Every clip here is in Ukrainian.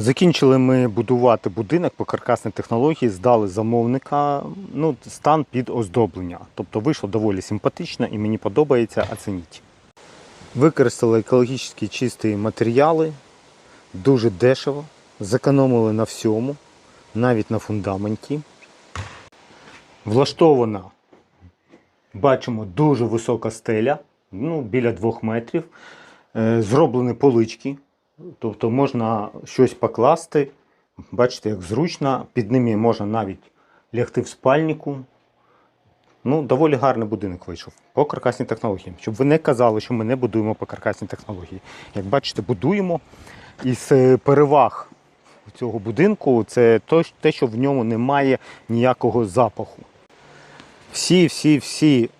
Закінчили ми будувати будинок по каркасній технології, здали замовника ну, стан під оздоблення. Тобто вийшло доволі симпатично і мені подобається, оцініть. Використали екологічно чисті матеріали, дуже дешево, зекономили на всьому, навіть на фундаменті. Влаштована, бачимо, дуже висока стеля, ну, біля двох метрів. Е, Зроблені полички, тобто можна щось покласти. Бачите, як зручно, під ними можна навіть лягти в спальнику. Ну, доволі гарний будинок вийшов по каркасній технології. Щоб ви не казали, що ми не будуємо по каркасній технології. Як бачите, будуємо. Із е, переваг цього будинку це те, що в ньому немає ніякого запаху. Всі, всі, всі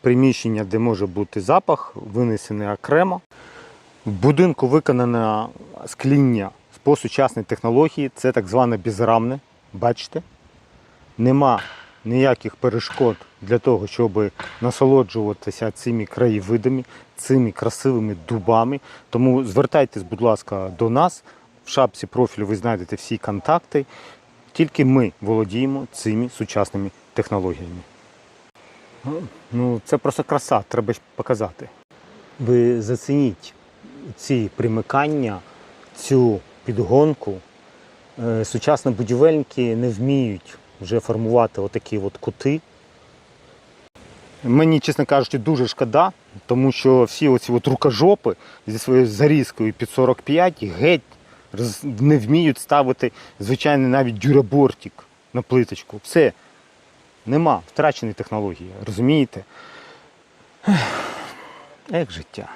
приміщення, де може бути запах, винесені окремо. В будинку виконане скління по сучасній технології, це так зване безрамне. Бачите? Нема ніяких перешкод для того, щоб насолоджуватися цими краєвидами, цими красивими дубами. Тому звертайтесь, будь ласка, до нас. В шапці профілю ви знайдете всі контакти. Тільки ми володіємо цими сучасними технологіями. Ну, це просто краса, треба показати. Ви зацініть ці примикання, цю підгонку. Е, Сучасні будівельники не вміють вже формувати отакі от кути. Мені, чесно кажучи, дуже шкода, тому що всі оці от рукожопи зі своєю зарізкою під 45 геть не вміють ставити звичайний навіть дюрабортик на плиточку. Все. Нема втрачені технології, розумієте? Як життя.